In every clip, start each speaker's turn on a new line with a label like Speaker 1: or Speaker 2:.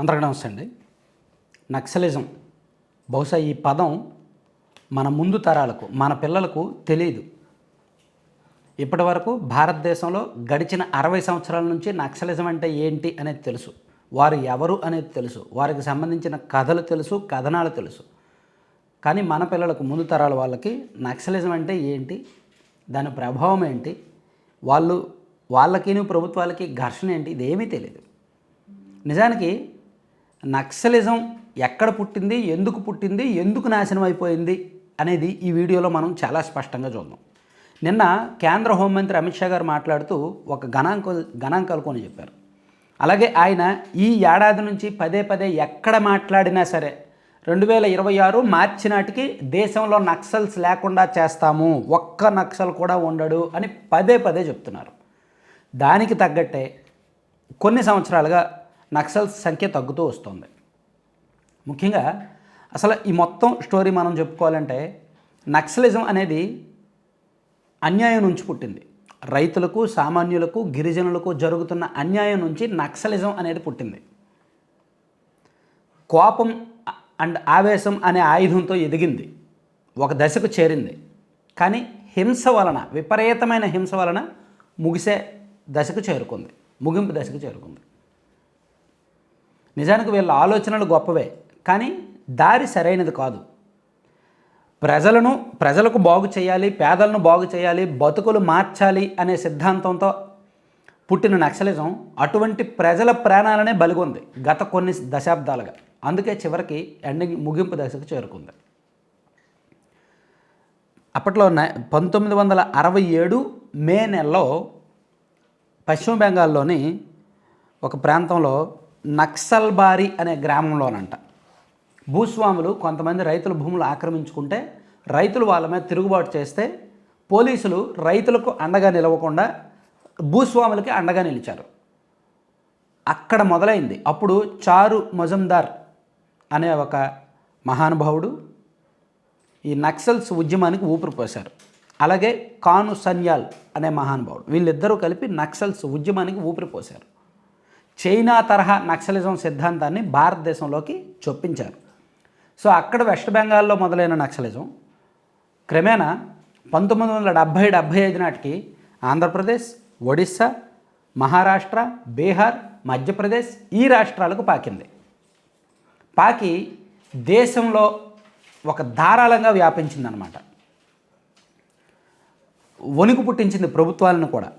Speaker 1: అందరికీ నమస్తే అండి. నక్సలిజం బహుశా ఈ పదం మన ముందు తరాలకు మన పిల్లలకు తెలియదు. ఇప్పటి వరకు భారతదేశంలో గడిచిన అరవై సంవత్సరాల నుంచి నక్సలిజం అంటే ఏంటి అనేది తెలుసు. వారు ఎవరు అనేది తెలుసు. వారికి సంబంధించిన కథలు తెలుసు కథనాలు తెలుసు. కానీ మన పిల్లలకు ముందు తరాల వాళ్ళకి నక్సలిజం అంటే ఏంటి? దాని ప్రభావం ఏంటి? వాళ్ళు వాళ్ళకిను ప్రభుత్వాలకి ఘర్షణ ఏంటి? ఇదేమీ తెలియదు నిజానికి నక్సలిజం ఎక్కడ పుట్టింది ఎందుకు పుట్టింది ఎందుకు నాశనం అయిపోయింది అనేది ఈ వీడియోలో మనం చాలా స్పష్టంగా చూద్దాం. నిన్న కేంద్ర హోంమంత్రి అమిత్ షా గారు మాట్లాడుతూ ఒక గణాంక గణాంకాలు కొని చెప్పారు. అలాగే ఆయన ఈ ఏడాది నుంచి పదే పదే ఎక్కడ మాట్లాడినా సరే రెండు వేల ఇరవై ఆరు మార్చి నాటికి దేశంలో నక్సల్స్ లేకుండా చేస్తాము ఒక్క నక్సల్ కూడా ఉండడు అని పదే పదే చెప్తున్నారు. దానికి తగ్గట్టే కొన్ని సంవత్సరాలుగా నక్సల్స్ సంఖ్య తగ్గుతూ వస్తుంది. ముఖ్యంగా అసలు ఈ మొత్తం స్టోరీ మనం చెప్పుకోవాలంటే నక్సలిజం అనేది అన్యాయం నుంచి పుట్టింది. రైతులకు సామాన్యులకు గిరిజనులకు జరుగుతున్న అన్యాయం నుంచి నక్సలిజం అనేది పుట్టింది. కోపం అండ్ ఆవేశం అనే ఆయుధంతో ఎదిగింది. ఒక దశకు చేరింది. కానీ హింస వలన విపరీతమైన హింస వలన ముగిసే దశకు చేరుకుంది. ముగింపు దశకు చేరుకుంది. నిజానికి వీళ్ళ ఆలోచనలు గొప్పవే కానీ దారి సరైనది కాదు. ప్రజలను ప్రజలకు బాగు చేయాలి పేదలను బాగు చేయాలి బతుకులు మార్చాలి అనే సిద్ధాంతంతో పుట్టిన నక్సలిజం అటువంటి ప్రజల ప్రాణాలనే బలిగొంది గత కొన్ని దశాబ్దాలుగా. అందుకే చివరికి ఎండింగ్ ముగింపు దశకు చేరుకుంది. అప్పట్లో పంతొమ్మిది వందల అరవై ఏడు మే నెలలో పశ్చిమ బెంగాల్లోని ఒక ప్రాంతంలో నక్సల్బారి అనే గ్రామంలోనంట. భూస్వాములు కొంతమంది రైతుల భూములు ఆక్రమించుకుంటే రైతులు వాళ్ళ మీద తిరుగుబాటు చేస్తే పోలీసులు రైతులకు అండగా నిలవకుండా భూస్వాములకి అండగా నిలిచారు. అక్కడ మొదలైంది. అప్పుడు చారు మజుందార్ అనే ఒక మహానుభావుడు ఈ నక్సల్స్ ఉద్యమానికి ఊపిరి పోశారు. అలాగే కాను సన్యాల్ అనే మహానుభావుడు. వీళ్ళిద్దరూ కలిపి నక్సల్స్ ఉద్యమానికి ఊపిరి పోశారు. చైనా తరహా నక్సలిజం సిద్ధాంతాన్ని భారతదేశంలోకి చొప్పించారు. సో అక్కడ వెస్ట్ బెంగాల్లో మొదలైన నక్సలిజం క్రమేణా పంతొమ్మిది వందల డెబ్భై డెబ్భై ఐదు నాటికి ఆంధ్రప్రదేశ్ ఒడిస్సా మహారాష్ట్ర బీహార్ మధ్యప్రదేశ్ ఈ రాష్ట్రాలకు పాకింది. పాకి దేశంలో ఒక ధారాళంగా వ్యాపించిందనమాట వణుకు పుట్టించింది ప్రభుత్వాలను కూడా.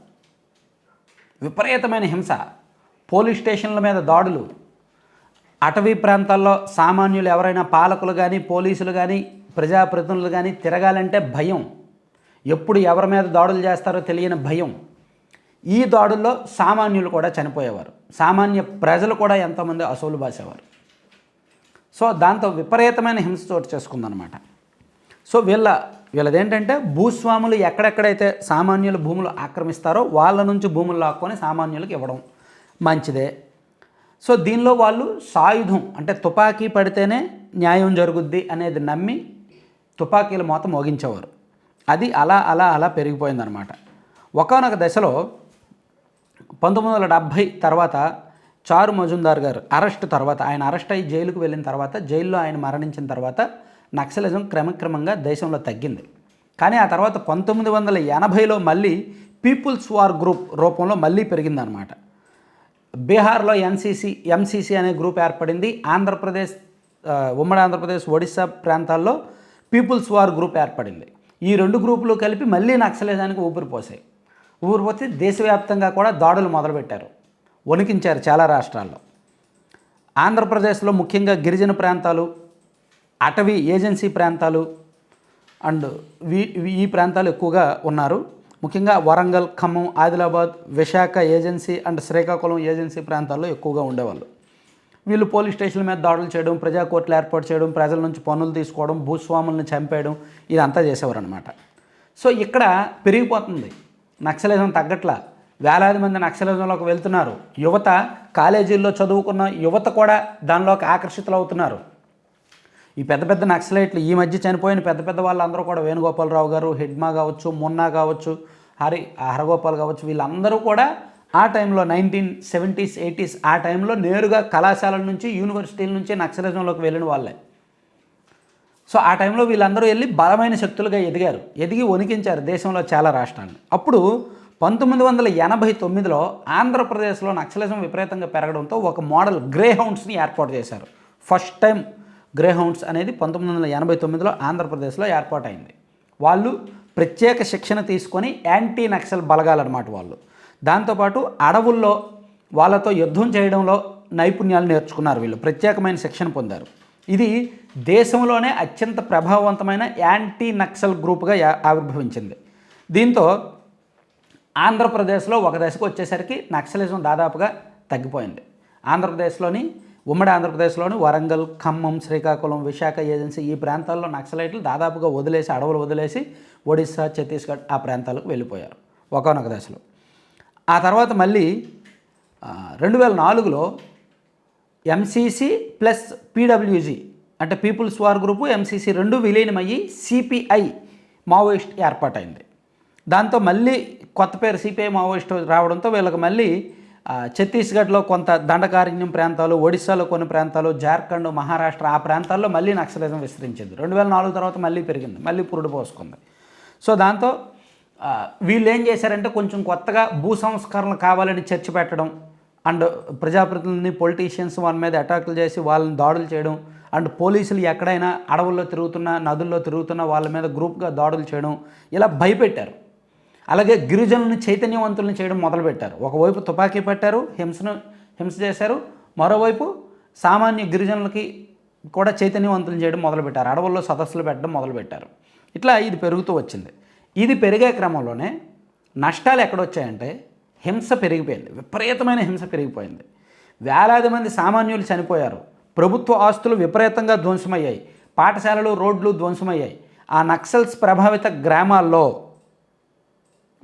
Speaker 1: విపరీతమైన హింస. పోలీస్ స్టేషన్ల మీద దాడులు. అటవీ ప్రాంతాల్లో సామాన్యులు ఎవరైనా పాలకులు కానీ పోలీసులు కానీ ప్రజాప్రతినిధులు కానీ తిరగాలంటే భయం. ఎప్పుడు ఎవరి మీద దాడులు చేస్తారో తెలియని భయం. ఈ దాడుల్లో సామాన్యులు కూడా చనిపోయేవారు. సామాన్య ప్రజలు కూడా ఎంతోమంది అసూలు బాసేవారు. సో దాంతో విపరీతమైన హింస చోటు చేసుకుందనమాట సో వీళ్ళ వీళ్ళదేంటంటే భూస్వాములు ఎక్కడెక్కడైతే సామాన్యుల భూములు ఆక్రమిస్తారో వాళ్ళ నుంచి భూములు లాక్కొని సామాన్యులకు ఇవ్వడం మంచిదే. సో దీనిలో వాళ్ళు సాయుధం అంటే తుపాకీ పడితేనే న్యాయం జరుగుద్ది అనేది నమ్మి తుపాకీల మూత మోగించేవారు. అది అలా అలా అలా పెరిగిపోయిందనమాట ఒకనొక దశలో పంతొమ్మిది వందల డెబ్భై తర్వాత చారు మజుందార్ గారు అరెస్ట్ తర్వాత ఆయన అరెస్ట్ అయ్యి జైలుకు వెళ్ళిన తర్వాత జైల్లో ఆయన మరణించిన తర్వాత నక్సలిజం క్రమక్రమంగా దేశంలో తగ్గింది. కానీ ఆ తర్వాత పంతొమ్మిది వందల ఎనభైలో మళ్ళీ పీపుల్స్ వార్ గ్రూప్ రూపంలో మళ్ళీ పెరిగిందనమాట బీహార్లో ఎన్సీసీ ఎంసీసీ అనే గ్రూప్ ఏర్పడింది. ఆంధ్రప్రదేశ్ ఉమ్మడి ఆంధ్రప్రదేశ్ ఒడిశా ప్రాంతాల్లో పీపుల్స్ వార్ గ్రూప్ ఏర్పడింది. ఈ రెండు గ్రూపులు కలిపి మళ్ళీ నక్సలిజానికి ఊపిరిపోసాయి ఊపిరిపోతే దేశవ్యాప్తంగా కూడా దాడులు మొదలుపెట్టారు. వణికించారు చాలా రాష్ట్రాల్లో. ఆంధ్రప్రదేశ్లో ముఖ్యంగా గిరిజన ప్రాంతాలు అటవీ ఏజెన్సీ ప్రాంతాలు అండ్ వీ వీ- ఈ ప్రాంతాలు ఎక్కువగా ఉన్నారు. ముఖ్యంగా Warangal Khammam Adilabad Visakha agency and Srikakulam agency ప్రాంతాల్లో ఎక్కువగా ఉండేవాళ్ళు. వీళ్ళు పోలీస్ స్టేషన్ల మీద దాడులు చేయడం ప్రజా కోర్టులు ఏర్పాటు చేయడం ప్రజల నుంచి పనులు తీసుకోవడం భూస్వాములను చంపేయడం ఇదంతా చేసేవారనమాట సో ఇక్కడ పెరిగిపోతుంది. నక్సలిజం తగ్గట్ల వేలాది మంది నక్సలిజంలోకి వెళ్తున్నారు. యువత కాలేజీల్లో చదువుకున్న యువత కూడా దానిలోకి ఆకర్షితులు అవుతున్నారు ఈ పెద్ద పెద్ద నక్సలైట్లు ఈ మధ్య చనిపోయిన పెద్ద పెద్ద వాళ్ళందరూ కూడా వేణుగోపాలరావు గారు హెడ్మా కావచ్చు మున్నా కావచ్చు హరి హరగోపాల్ కావచ్చు వీళ్ళందరూ కూడా ఆ టైంలో నైన్టీన్ సెవెంటీస్ ఎయిటీస్ ఆ టైంలో నేరుగా కళాశాలల నుంచి యూనివర్సిటీల నుంచి నక్సలిజంలోకి వెళ్ళిన వాళ్ళే. సో ఆ టైంలో వీళ్ళందరూ వెళ్ళి బలమైన శక్తులుగా ఎదిగారు. ఎదిగి వణికించారు దేశంలో చాలా రాష్ట్రాలను అప్పుడు పంతొమ్మిది వందల ఎనభై తొమ్మిదిలో ఆంధ్రప్రదేశ్లో నక్సలిజం విపరీతంగా పెరగడంతో ఒక మోడల్ గ్రే హౌండ్స్ని ఏర్పాటు చేశారు. ఫస్ట్ టైం గ్రే హౌండ్స్ అనేది పంతొమ్మిది వందల ఎనభై తొమ్మిదిలో ఆంధ్రప్రదేశ్లో ఏర్పాటైంది. వాళ్ళు ప్రత్యేక శిక్షణ తీసుకొని యాంటీ నక్సల్ బలగాలన్నమాట వాళ్ళు. దాంతోపాటు అడవుల్లో వాళ్ళతో యుద్ధం చేయడంలో నైపుణ్యాలు నేర్చుకున్నారు వీళ్ళు. ప్రత్యేకమైన శిక్షణ పొందారు. ఇది దేశంలోనే అత్యంత ప్రభావవంతమైన యాంటీ నక్సల్ గ్రూప్గా ఆవిర్భవించింది. దీంతో ఆంధ్రప్రదేశ్లో ఒక దశకు వచ్చేసరికి నక్సలిజం దాదాపుగా తగ్గిపోయింది. ఆంధ్రప్రదేశ్లోని ఉమ్మడి ఆంధ్రప్రదేశ్లోని వరంగల్ ఖమ్మం శ్రీకాకుళం విశాఖ ఏజెన్సీ ఈ ప్రాంతాల్లో నక్సలైట్లు దాదాపుగా వదిలేసి అడవులు వదిలేసి ఒడిశా ఛత్తీస్గఢ్ ఆ ప్రాంతాలకు వెళ్ళిపోయారు ఒకనొక దశలో. ఆ తర్వాత మళ్ళీ రెండు వేల నాలుగులో ఎంసీసీ ప్లస్ పీడబ్ల్యూజీ అంటే పీపుల్స్ వార్ గ్రూపు ఎంసీసీ రెండు విలీనమయ్యి సిపిఐ మావోయిస్ట్ ఏర్పాటైంది. దాంతో మళ్ళీ కొత్త పేరు సిపిఐ మావోయిస్ట్ రావడంతో వీళ్ళకి మళ్ళీ ఛత్తీస్గఢ్లో కొంత దండకారణ్యం ప్రాంతాలు ఒడిశాలో కొన్ని ప్రాంతాలు జార్ఖండ్ మహారాష్ట్ర ఆ ప్రాంతాల్లో మళ్ళీ నక్సలిజం విస్తరించింది. రెండు వేల నాలుగు తర్వాత మళ్ళీ పెరిగింది మళ్ళీ పురుడు పోసుకుంది. సో దాంతో వీళ్ళు ఏం చేశారంటే కొంచెం కొత్తగా భూ సంస్కరణలు కావాలని చర్చ పెట్టడం అండ్ ప్రజాప్రతినిధులని పొలిటీషియన్స్ వాళ్ళ మీద అటాకులు చేసి వాళ్ళని దాడులు చేయడం అండ్ పోలీసులు ఎక్కడైనా అడవుల్లో తిరుగుతున్న నదుల్లో తిరుగుతున్న వాళ్ళ మీద గ్రూప్గా దాడులు చేయడం ఇలా భయపెట్టారు. అలాగే గిరిజనులను చైతన్యవంతులను చేయడం మొదలుపెట్టారు. ఒకవైపు తుపాకీ పెట్టారు హింసను హింస చేశారు మరోవైపు సామాన్య గిరిజనులకి కూడా చైతన్యవంతులను చేయడం మొదలుపెట్టారు. అడవుల్లో సదస్సులు పెట్టడం మొదలుపెట్టారు. ఇట్లా ఇది పెరుగుతూ వచ్చింది. ఇది పెరిగే క్రమంలోనే నష్టాలు ఎక్కడొచ్చాయంటే హింస పెరిగిపోయింది. విపరీతమైన హింస పెరిగిపోయింది. వేలాది మంది సామాన్యులు చనిపోయారు. ప్రభుత్వ ఆస్తులు విపరీతంగా ధ్వంసమయ్యాయి. పాఠశాలలు రోడ్లు ధ్వంసమయ్యాయి. ఆ నక్సల్స్ ప్రభావిత గ్రామాల్లో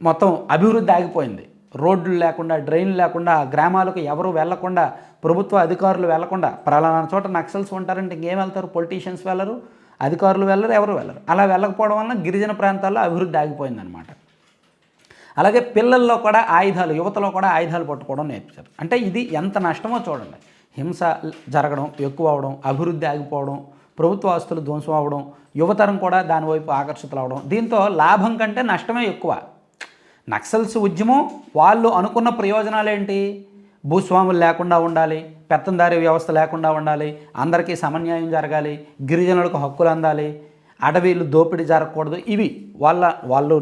Speaker 1: మొత్తం అభివృద్ధి ఆగిపోయింది. రోడ్లు లేకుండా డ్రైన్లు లేకుండా గ్రామాలకు ఎవరు వెళ్ళకుండా ప్రభుత్వ అధికారులు వెళ్ళకుండా ప్రలానా చోట నక్సల్స్ ఉంటారంటే ఇంకేం వెళ్తారు? పొలిటీషియన్స్ వెళ్ళరు అధికారులు వెళ్ళరు ఎవరు వెళ్ళరు. అలా వెళ్ళకపోవడం వలన గిరిజన ప్రాంతాల్లో అభివృద్ధి ఆగిపోయిందనమాట అలాగే పిల్లల్లో కూడా ఆయుధాలు యువతలో కూడా ఆయుధాలు పట్టుకోవడం నేర్పించారు. అంటే ఇది ఎంత నష్టమో చూడండి. హింస జరగడం ఎక్కువ అవడం అభివృద్ధి ఆగిపోవడం ప్రభుత్వ ఆస్తులు ధ్వంసం అవడం యువతరం కూడా దానివైపు ఆకర్షితులు అవడం దీంతో లాభం కంటే నష్టమే ఎక్కువ. నక్సల్స్ ఉద్యమం వాళ్ళు అనుకున్న ప్రయోజనాలు ఏంటి భూస్వాములు లేకుండా ఉండాలి పెత్తందారి వ్యవస్థ లేకుండా ఉండాలి అందరికీ సమన్యాయం జరగాలి గిరిజనులకు హక్కులు అందాలి అడవిలు దోపిడీ జరగకూడదు. ఇవి వాళ్ళ వాళ్ళు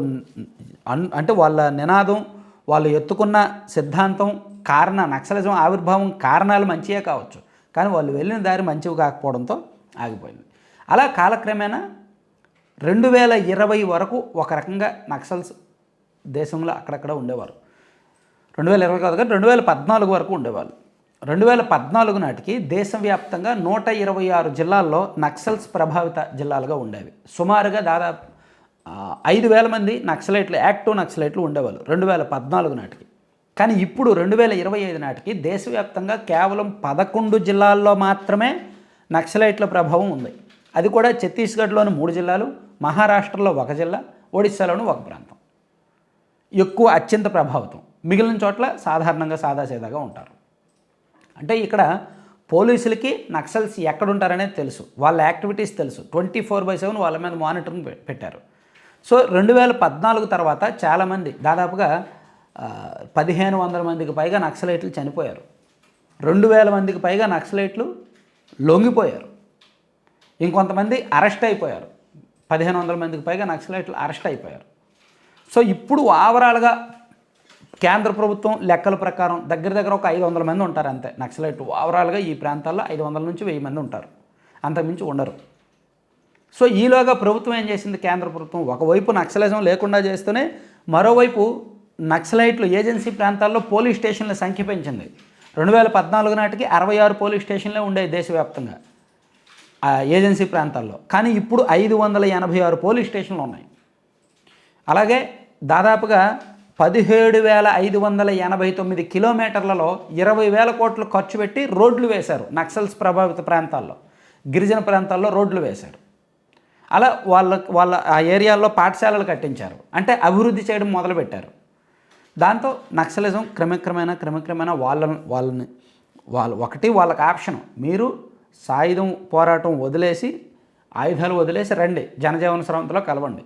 Speaker 1: అన్- అంటే వాళ్ళ నినాదం వాళ్ళు ఎత్తుకున్న సిద్ధాంతం కారణ నక్సలిజం ఆవిర్భావం కారణాలు మంచియే కావచ్చు. కానీ వాళ్ళు వెళ్ళిన దారి మంచివి కాకపోవడంతో ఆగిపోయింది. అలా కాలక్రమేణా రెండు వేల ఇరవై వరకు ఒక రకంగా నక్సల్స్ దేశంలో అక్కడక్కడ ఉండేవారు. రెండు వేల ఇరవై కాదు కానీ రెండు వేల పద్నాలుగు వరకు ఉండేవాళ్ళు. రెండు వేల పద్నాలుగు నాటికి దేశవ్యాప్తంగా నూట ఇరవై ఆరు జిల్లాల్లో నక్సల్స్ ప్రభావిత జిల్లాలుగా ఉండేవి. సుమారుగా దాదాపు ఐదు వేల మంది నక్సలైట్లు యాక్టివ్ నక్సలైట్లు ఉండేవాళ్ళు రెండు వేల పద్నాలుగు నాటికి. కానీ ఇప్పుడు రెండు వేల ఇరవై ఐదు నాటికి దేశవ్యాప్తంగా కేవలం పదకొండు జిల్లాల్లో మాత్రమే నక్సలైట్ల ప్రభావం ఉంది. అది కూడా ఛత్తీస్గఢ్లోని మూడు జిల్లాలు మహారాష్ట్రలో ఒక జిల్లా ఒడిశాలోని ఒక ప్రాంతం. ఎక్కువ అత్యంత ప్రభావితం. మిగిలిన చోట్ల సాధారణంగా సాదాసీదాగా ఉంటారు. అంటే ఇక్కడ పోలీసులకి నక్సల్స్ ఎక్కడుంటారనేది తెలుసు. వాళ్ళ యాక్టివిటీస్ తెలుసు. ట్వంటీ ఫోర్ బై సెవెన్ వాళ్ళ మీద మానిటరింగ్ పెట్టారు. సో రెండు వేల పద్నాలుగు తర్వాత చాలామంది దాదాపుగా పదిహేను వందల మందికి పైగా నక్సలైట్లు చనిపోయారు. రెండు వేల మందికి పైగా నక్సలైట్లు లొంగిపోయారు. ఇంకొంతమంది అరెస్ట్ అయిపోయారు. పదిహేను వందల మందికి పైగా నక్సలైట్లు అరెస్ట్ అయిపోయారు. సో ఇప్పుడు ఓవరాల్గా కేంద్ర ప్రభుత్వం లెక్కల ప్రకారం దగ్గర దగ్గర ఒక ఐదు వందల మంది ఉంటారు అంతే. నక్సలైట్ ఓవరాల్గా ఈ ప్రాంతాల్లో ఐదు వందల నుంచి వెయ్యి మంది ఉంటారు. అంతకుమించి ఉండరు. సో ఈలోగా ప్రభుత్వం ఏం చేసింది కేంద్ర ప్రభుత్వం? ఒకవైపు నక్సలిజం లేకుండా చేస్తూనే మరోవైపు నక్సలైట్లు ఏజెన్సీ ప్రాంతాల్లో పోలీస్ స్టేషన్ల సంఖ్య పెంచింది. రెండు వేల పద్నాలుగు నాటికి అరవై ఆరు పోలీస్ స్టేషన్లే ఉండేవి దేశవ్యాప్తంగా ఆ ఏజెన్సీ ప్రాంతాల్లో. కానీ ఇప్పుడు ఐదు వందల ఎనభై ఆరు పోలీస్ స్టేషన్లు ఉన్నాయి. అలాగే దాదాపుగా పదిహేడు వేల ఐదు వందల ఎనభై తొమ్మిది కిలోమీటర్లలో ఇరవై వేల కోట్లు ఖర్చు పెట్టి రోడ్లు వేశారు. నక్సల్స్ ప్రభావిత ప్రాంతాల్లో గిరిజన ప్రాంతాల్లో రోడ్లు వేశారు. అలా వాళ్ళ వాళ్ళ ఆ ఏరియాల్లో పాఠశాలలు కట్టించారు. అంటే అభివృద్ధి చేయడం మొదలుపెట్టారు. దాంతో నక్సలిజం క్రమక్రమేణా క్రమక్రమేణా వాళ్ళని వాళ్ళని వాళ్ళు ఒకటి వాళ్ళకి ఆప్షన్. మీరు సాయుధం పోరాటం వదిలేసి ఆయుధాలు వదిలేసి రండి. జనజీవన స్రవంతిలో కలవండి.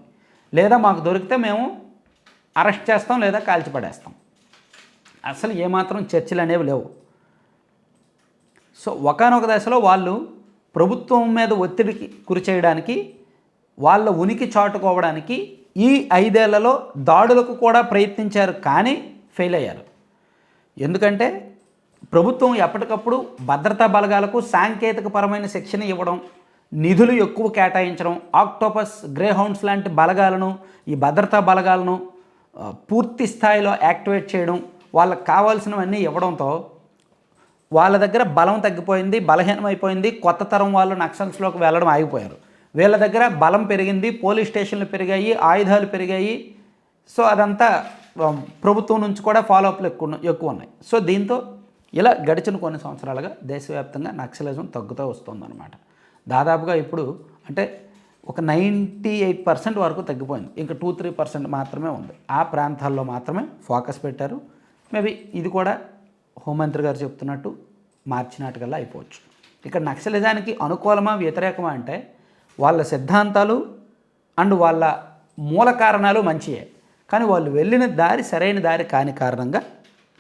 Speaker 1: లేదా మాకు దొరికితే మేము అరెస్ట్ చేస్తాం లేదా కాల్చిపడేస్తాం. అసలు ఏమాత్రం చర్చలు అనేవి లేవు. సో ఒకనొక దశలో వాళ్ళు ప్రభుత్వం మీద ఒత్తిడికి గురి చేయడానికి వాళ్ళ ఉనికి చాటుకోవడానికి ఈ ఐదేళ్ళలో దాడులకు కూడా ప్రయత్నించారు కానీ ఫెయిల్ అయ్యారు. ఎందుకంటే ప్రభుత్వం ఎప్పటికప్పుడు భద్రతా బలగాలకు సాంకేతికపరమైన శిక్షణ ఇవ్వడం నిధులు ఎక్కువ కేటాయించడం ఆక్టోపస్ గ్రేహౌండ్స్ లాంటి బలగాలను ఈ భద్రతా బలగాలను పూర్తి స్థాయిలో యాక్టివేట్ చేయడం వాళ్ళకి కావాల్సినవన్నీ ఇవ్వడంతో వాళ్ళ దగ్గర బలం తగ్గిపోయింది బలహీనమైపోయింది కొత్త తరం వాళ్ళు నక్సల్స్లోకి వెళ్ళడం ఆగిపోయారు. వీళ్ళ దగ్గర బలం పెరిగింది పోలీస్ స్టేషన్లు పెరిగాయి ఆయుధాలు పెరిగాయి. సో అదంతా ప్రభుత్వం నుంచి కూడా ఫాలోఅప్లు ఎక్కువ ఎక్కువ ఉన్నాయి. సో దీంతో ఇలా గడిచిన కొన్ని సంవత్సరాలుగా దేశవ్యాప్తంగా నక్సలిజం తగ్గుతూ వస్తుందన్నమాట. దాదాపుగా ఇప్పుడు అంటే ఒక నైంటీ ఎయిట్ పర్సెంట్ వరకు తగ్గిపోయింది. ఇంకా టూ త్రీ పర్సెంట్ మాత్రమే ఉంది. ఆ ప్రాంతాల్లో మాత్రమే ఫోకస్ పెట్టారు. మేబీ ఇది కూడా హోంమంత్రి గారు చెప్తున్నట్టు మార్చినట్టుకల్లా అయిపోవచ్చు. ఇక్కడ నక్సలిజానికి అనుకూలమా వ్యతిరేకమా అంటే వాళ్ళ సిద్ధాంతాలు అండ్ వాళ్ళ మూల కారణాలు మంచియే. కానీ వాళ్ళు వెళ్ళిన దారి సరైన దారి కాని కారణంగా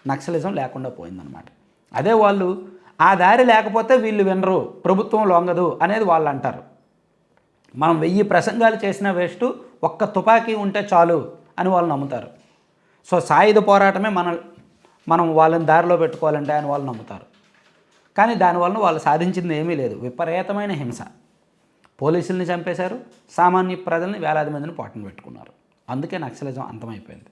Speaker 1: నక్సలిజం లేకుండా పోయిందనమాట అదే వాళ్ళు ఆ దారి లేకపోతే వీళ్ళు వినరు ప్రభుత్వం లొంగదు అనేది వాళ్ళు అంటారు. మనం వెయ్యి ప్రసంగాలు చేసిన వేస్ట్ ఒక్క తుపాకీ ఉంటే చాలు అని వాళ్ళు నమ్ముతారు. సో సాయుధ పోరాటమే మన మనం వాళ్ళని దారిలో పెట్టుకోవాలంటే అని వాళ్ళు నమ్ముతారు. కానీ దానివల్ల వాళ్ళు సాధించింది ఏమీ లేదు. విపరీతమైన హింస. పోలీసుల్ని చంపేశారు సామాన్య ప్రజల్ని వేలాది మందిని పాటను పెట్టుకున్నారు. అందుకే నక్సలిజం అంతమైపోయింది.